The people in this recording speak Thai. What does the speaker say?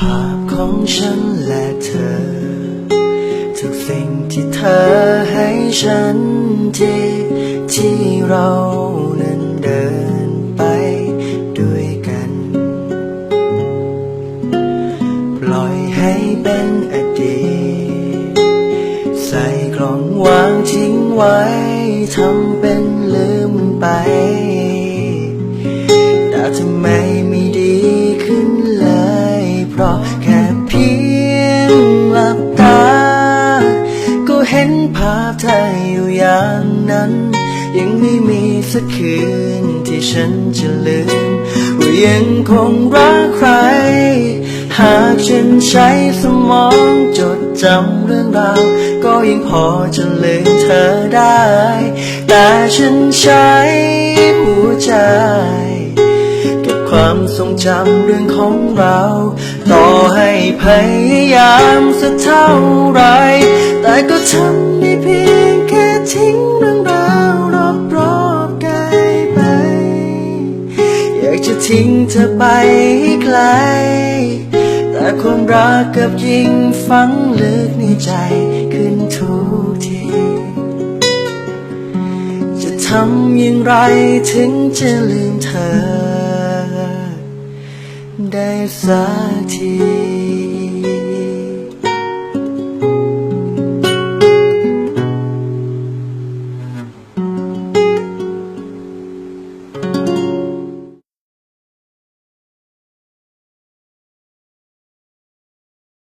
ภาพของฉันและเธอ ทุกสิ่งที่เธอให้ฉันที่ที่เรานั้นเดินไปด้วยกัน ปล่อยให้เป็นอดีต ใส่กล่องวางทิ้งไว้ทำเป็นลืมไป พเธออยู่อย่างนั้น ยังไม่มีสักคืนที่ฉันจะลืมว่ายังคงรักใคร หากฉันใช้สมองจดจำเรื่องราว ก็ยังพอจะลืมเธอได้ แต่ฉันใช้หัวใจเก็บความทรงจำเรื่องของเรา ต่อให้พยายามสักเท่าไร แต่ก็ทำได้เพียง ทิ้งเรื่องราวรอบรอบกายไป อยากจะทิ้งเธอไปให้ไกล แต่ความรักกับยิ่งฝังลึกในใจขึ้นทุกที จะทำอย่างไรถึงจะลืมเธอ ได้สักที